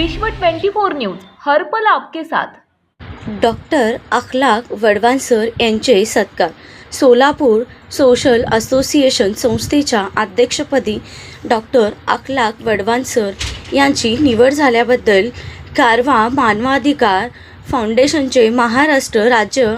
विश्व 24 न्यूज हरपल आपके साथ. डॉक्टर अखलाक वडवानसर यांचे सत्कार. सोलापूर सोशल असोसिएशन संस्थेच्या अध्यक्षपदी डॉक्टर अखलाक वडवानसर यांची निवड झाल्याबद्दल कारवा मानवाधिकार फाउंडेशनचे महाराष्ट्र राज्य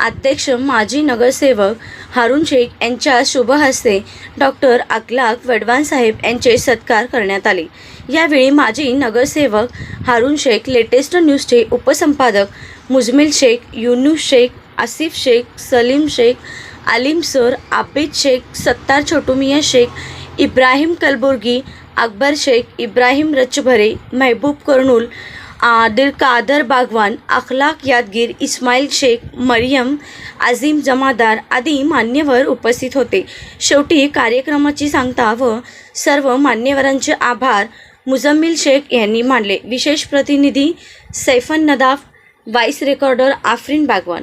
अध्यक्ष माजी नगरसेवक हारून शेख यांच्या शुभहस्ते डॉक्टर अकलाक वडवानसाहेब यांचे सत्कार करण्यात आले. यावेळी माजी नगरसेवक हारून शेख लेटेस्ट न्यूजचे उपसंपादक मुजमिल शेख युनुस शेख आसिफ शेख सलीम शेख आलिम सर आबिद शेख सत्तार छोटुमिया शेख इब्राहिम कलबुर्गी अकबर शेख इब्राहिम रचभरे महबूब कर्नूल आदिल कादर बागवान अखलाक यादगीर इस्माईल शेख मरियम आझिम जमादार आदी मान्यवर उपस्थित होते. शेवटी कार्यक्रमाची सांगता व सर्व मान्यवरांचे आभार मुजम्मिल शेख यांनी मानले. विशेष प्रतिनिधी सैफन नदाफ व्हाईस रेकॉर्डर आफरीन बागवान.